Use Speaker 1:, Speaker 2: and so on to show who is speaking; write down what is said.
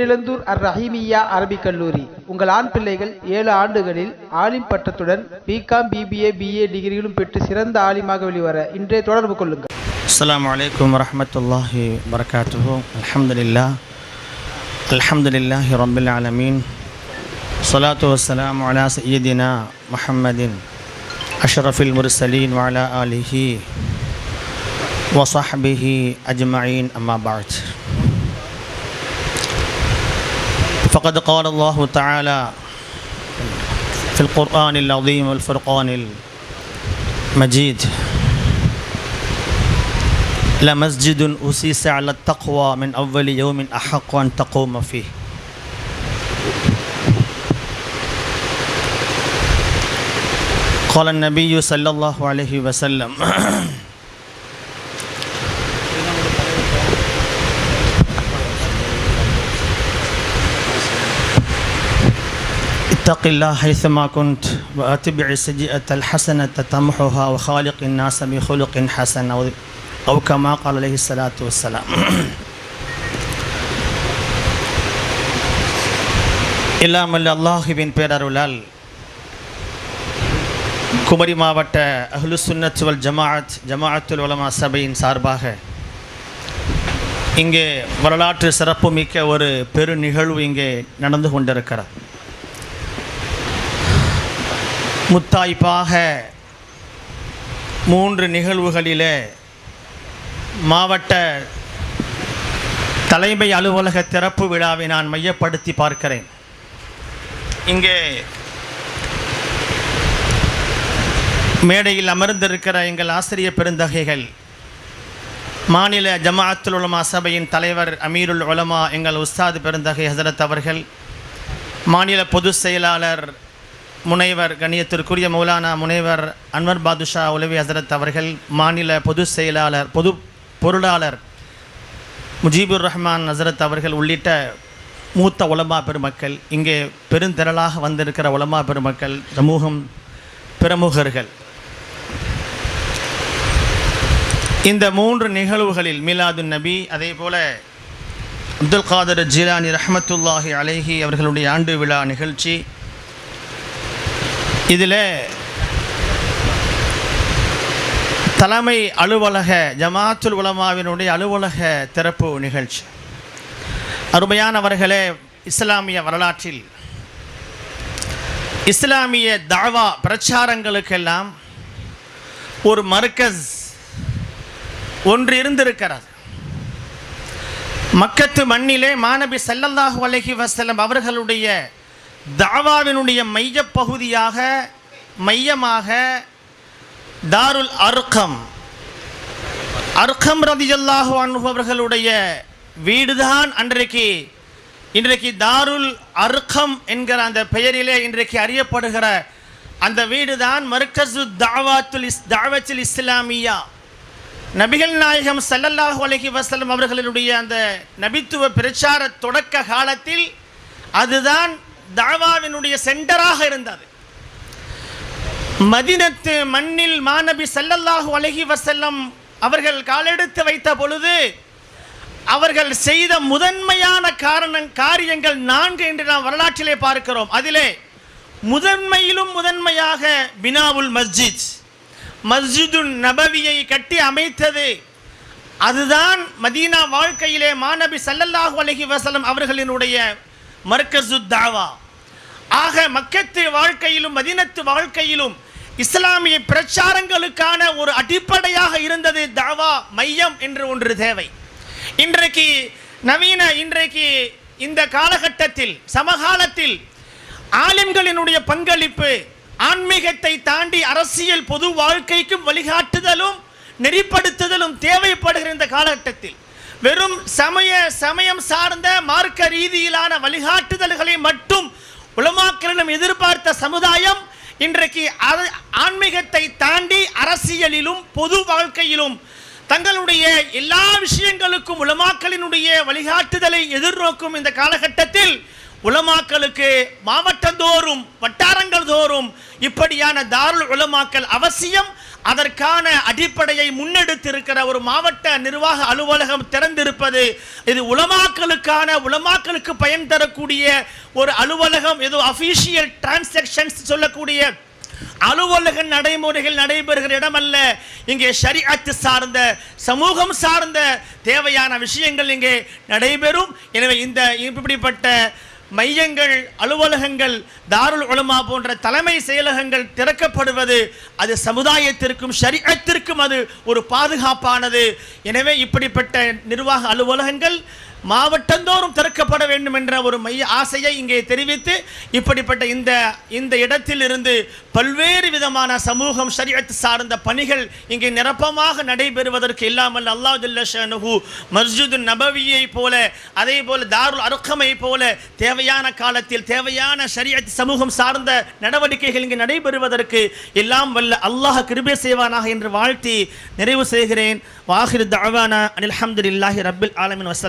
Speaker 1: பேரிழந்தூர் அர் ரஹீமியா அரபிக் கல்லூரி. உங்கள் ஆண் பிள்ளைகள் ஏழு ஆண்டுகளில் ஆலிம் பட்டத்துடன் பிகாம் பிபிஏ பிஏ டிகிரியிலும் பெற்று சிறந்த ஆலிமாக வெளிவர இன்றைய தொடர்பு கொள்ளுங்கள்.
Speaker 2: அஸ்லாம் வலைக்கம் வரமத்துல்லாஹி வரகாத்து அலமதுல்லா அலமதுல்லாஹி ரபில் ஆலமீன். சலாத்து வசலாம் அலா சையதினா முஹம்மதின் அஷ்ரஃபில் முர்சலீன் வாலா அலிஹி வசஹபிஹி அஜ்மாயின் அம்மா பாத். فقد قال الله تعالى في القرآن العظيم والفرقان المجيد. لمسجد أسيس على التقوى من أول يوم أحق أن تقوم فيه. قال النبي صلى الله عليه وسلم اتق الله حيثما كنت واتبع السيئة الحسنة تمحها وخالق الناس بخلق حسن أو أو كما قال عليه الصلاة والسلام இல்லாமல் அல்லாஹுவின் பேரருளால் குமரி மாவட்ட அஹ்லு சுன்னத் வல் ஜமாஅத் ஜமாஅத்துல் உலமா சபையின் சார்பாக இங்கே வரலாற்று சிறப்புமிக்க ஒரு பெரு நிகழ்வு இங்கே நடந்து கொண்டிருக்கிறது முத்தாய்ப்பாக மூன்று நிகழ்வுகளிலே மாவட்ட தலைமை அலுவலக திறப்பு விழாவை நான் மையப்படுத்தி பார்க்கிறேன். இங்கே மேடையில் அமர்ந்திருக்கிற எங்கள் ஆசிரியர் பெருந்தகைகள் மாநில ஜமாஅத்துல் உலமா சபையின் தலைவர் அமீருல் உலமா எங்கள் உஸ்தாது பெருந்தகை ஹசரத் அவர்கள் மாநில பொதுச் செயலாளர் முனைவர் கணியத்திற்குரிய மௌலானா முனைவர் அன்வர் பாதுஷா உலவி ஹசரத் அவர்கள் மாநில பொதுச் செயலாளர் பொது பொருளாளர் முஜீபுர் ரஹ்மான் ஹசரத் அவர்கள் உள்ளிட்ட மூத்த உலமா பெருமக்கள் இங்கே பெருந்திரளாக வந்திருக்கிற உலமா பெருமக்கள் சமூகம் பிரமுகர்கள். இந்த மூன்று நிகழ்வுகளில் மீலாதுன் நபி அதே போல அப்துல் காதர் ஜீலானி ரஹமத்துல்லாஹி அலேஹி அவர்களுடைய ஆண்டு விழா நிகழ்ச்சி இதில் தலைமை அலுவலக ஜமாத்துல் உலமாவினுடைய அலுவலக திறப்பு நிகழ்ச்சி. அருமையானவர்களே இஸ்லாமிய வரலாற்றில் இஸ்லாமிய தாவா பிரச்சாரங்களுக்கெல்லாம் ஒரு மர்க்கஸ் ஒன்று இருந்திருக்கிறது. மக்கத்து மண்ணிலே மாணவி செல்லல்லாஹு அலஹி வசலம் அவர்களுடைய தாவாவினுடைய மையப்பகுதியாக மையமாக தாருல் அர்க்கம் அர்க்கம் ரதியல்லாஹு அன்ஹு அவர்களுடைய வீடுதான் அன்றைக்கு இன்றைக்கு தாருல் அர்க்கம் என்கிற அந்த பெயரிலே இன்றைக்கு அறியப்படுகிற அந்த வீடு தான் மர்கசு தாவாத்துல் இஸ் தாவத்துல் இஸ்லாமியா. நபிகள் நாயகம் சல்லல்லாஹு அலஹி வசலம் அவர்களுடைய அந்த நபித்துவ பிரச்சார தொடக்க காலத்தில் அதுதான் தாவாவினுடைய சென்டராக இருந்தது. மதினத்து மண்ணில் மாநபி ஸல்லல்லாஹு அழகி வசல்லம் அவர்கள் காலெடுத்து வைத்த பொழுது அவர்கள் செய்த முதன்மையான காரணம் காரியங்கள் நான்கு என்று நாம் வரலாற்றிலே பார்க்கிறோம். அதிலே முதன்மையிலும் முதன்மையாக பினாவுல் மஸ்ஜித் மஸ்ஜிதுன் நபவியை கட்டி அமைத்தது. அதுதான் மதீனா வாழ்க்கையிலே மாநபி சல்லல்லாஹு அலஹி வசலம் அவர்களினுடைய மர்கசு தாவா. ஆக மக்கத்து வாழ்க்கையிலும் மதினத்து வாழ்க்கையிலும் இஸ்லாமிய பிரச்சாரங்களுக்கான ஒரு அடிப்படையாக இருந்தது தாவா மையம் என்று ஒன்று தேவை. இன்றைக்கு நவீன இன்றைக்கு இந்த காலகட்டத்தில் சமகாலத்தில் ஆலிம்களினுடைய பங்களிப்பு ஆன்மீகத்தை தாண்டி அரசியல் பொது வாழ்க்கைக்கும் வழிகாட்டுதலும் நெறிப்படுத்துதலும் தேவைப்படுகிற இந்த காலகட்டத்தில். வெறும் சமய சமயம் சார்ந்த மார்க்க ரீதியிலான வழிகாட்டுதல்களை மட்டும் உலமாக்களிடம் எதிர்பார்த்த சமுதாயம் இன்றைக்கு ஆன்மீகத்தை தாண்டி அரசியலிலும் பொது வாழ்க்கையிலும் தங்களுடைய எல்லா விஷயங்களுக்கும் உலமாக்களினுடைய வழிகாட்டுதலை எதிர்நோக்கும் இந்த காலகட்டத்தில் உலமாக்களுக்கு மாவட்டந்தோறும் வட்டாரங்கள் தோறும் இப்படியான தாருள் உலமாக்கல் அவசியம். அதற்கான அடிப்படையை முன்னெடுத்திருக்கிற ஒரு மாவட்ட நிர்வாக அலுவலகம் திறந்திருப்பது இது உலமாக்களுக்கான உலமாக்களுக்கு பயன் தரக்கூடிய ஒரு அலுவலகம் இது அபிஷியல் டிரான்சாக்ஷன்ஸ் சொல்லக்கூடிய அலுவலக நடைமுறைகள் நடைபெறுகிற இடமல்ல. இங்கே ஷரிஅத்து சார்ந்த சமூகம் சார்ந்த தேவையான விஷயங்கள் இங்கே நடைபெறும். எனவே இந்த இப்படிப்பட்ட மையங்கள் அலுவலகங்கள் தாருல் உலமா போன்ற தலைமை செயலகங்கள் திறக்கப்படுவது அது சமுதாயத்திற்கும் சரீரத்திற்கும் அது ஒரு பாதுகாப்பானது. எனவே இப்படிப்பட்ட நிர்வாக அலுவலகங்கள் மாவட்டந்தோறும் திறக்கப்பட வேண்டும் என்ற ஒரு மைய ஆசையை இங்கே தெரிவித்து இப்படிப்பட்ட இந்த இந்த இடத்தில் இருந்து பல்வேறு விதமான சமூகம் சரியத்து சார்ந்த பணிகள் இங்கே நிரப்பமாக நடைபெறுவதற்கு இல்லாமல் அல்லாஹ் ஜல்லஷனுஹு மஸ்ஜிது நபவியை போல அதே போல தாருல் அருக்கமை போல தேவையான காலத்தில் தேவையான சரியத் சமூகம் சார்ந்த நடவடிக்கைகள் இங்கே நடைபெறுவதற்கு எல்லாம் வல்ல அல்லாஹ் கிருபே செய்வானாக என்று வாழ்த்தி நிறைவு செய்கிறேன். வாஹிர் தவானா அனில் அஹமதுல்லாஹி ரபில் ஆலமின் வசலாம்